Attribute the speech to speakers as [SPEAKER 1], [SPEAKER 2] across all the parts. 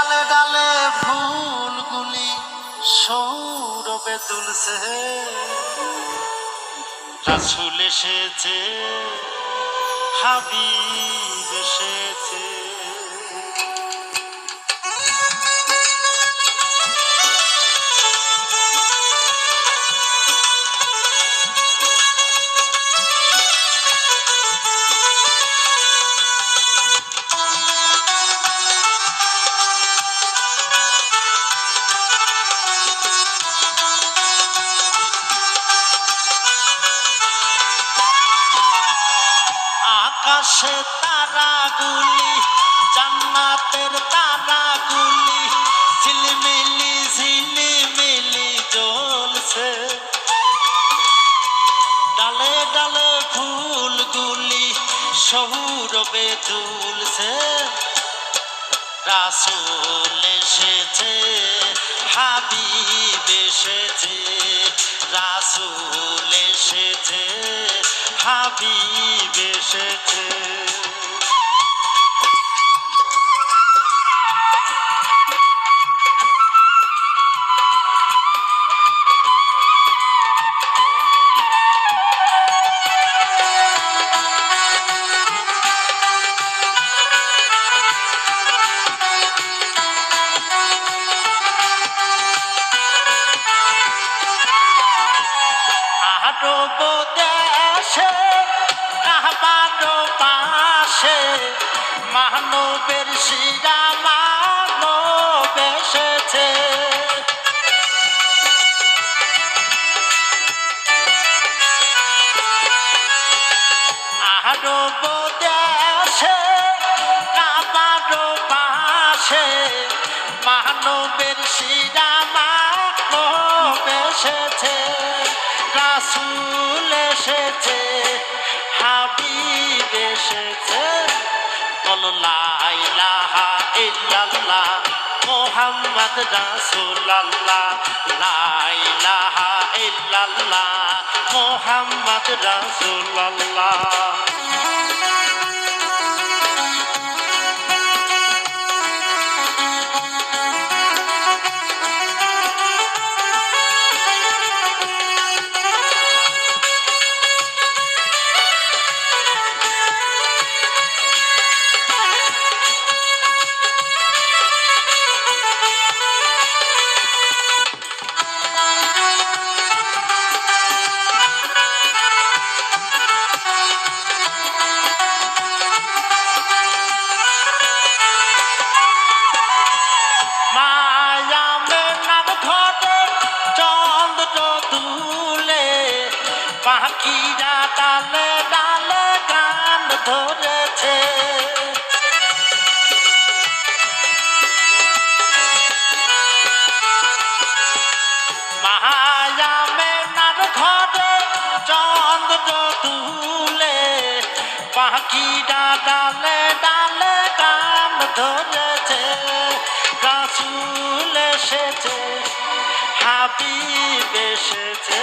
[SPEAKER 1] ডালে ডালে ফুলগুলি সৌরভে তুলছে রাসুল এসেছে হাবিব এসেছে। আকাশে তারাগুলি, জান্নাতের তারাগুলি। ঝিলমিলি, ঝিলিমিলি জ্বলছে ডালে ডালে ফুলগুলি সৌরভে তুলছে। রাসুল এসেছে, হাবিব এসেছে, রাসুল এসেছে। হাবিব এসেছে আরব দেশে কাহবারো পাশে মানবের শিরা মানব এসেছে। আরব দেশে কাবারো পাশে মানবের শিরা মানব এসেছে। রাসুল এসেছে হাবিব এসেছে। বলো লাইলাহা ইল্লাল্লাহ মোহাম্মদ রাসুলাল্লাহ। লাইলাহা ইল্লাল্লাহ মোহাম্মদ রাসূলুল্লাহ। পাখিরা ডালে ডালে গান ধরেছে। মায়া মেনার ঘরে চন্দ্র দুলে পাখিরা ডালে ডালে গান ধরেছে। রাসুল এসেছে, হাবিব এসেছে।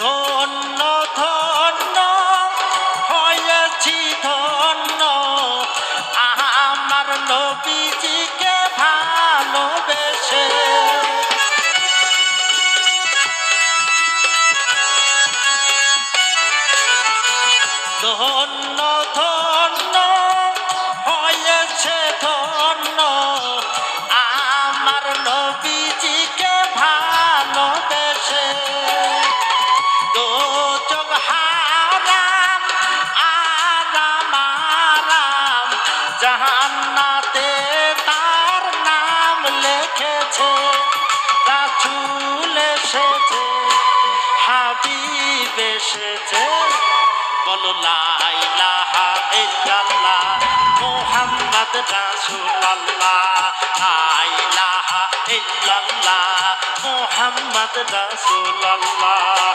[SPEAKER 1] ধন্য ধন্য হয়েছি ধন্য। আমার নবীজিকে ভালোবেসে। ধন্য হাবিব এসেছে। বলো লা ইলাহা ইল্লাল্লাহ মুহাম্মদ রাসূলুল্লাহ। লা ইলাহা ইল্লাল্লাহ মুহাম্মদ রাসূলুল্লাহ।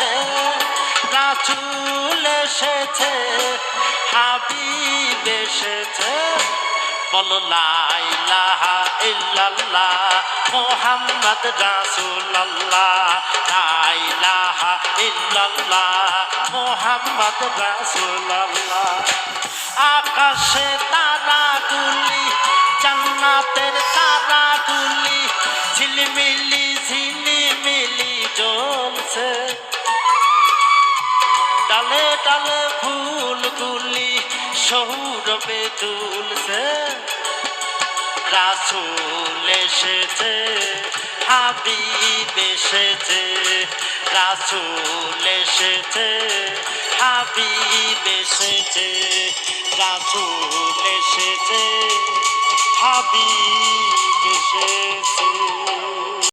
[SPEAKER 1] রাচুল এসেছে, হাবিব এসেছে। বলো লাইলাহা ইল্লাল্লাহ, মোহাম্মদ রাসূলুল্লাহ। লাইলাহা ইল্লাল্লাহ, মোহাম্মদ রাসূলুল্লাহ। আকাশে তারাগুলি, জান্নাতের তারাগুলি, ঝিলমিলি, ঝিলিমিলি ডালে ফুলগুলি সৌরভে তুলছে। রাসুল এসেছে, হাবিব এসেছে। রাসুল এসেছে, হাবিব এসেছে। রাসুল এসেছে, হাবিব এসেছে।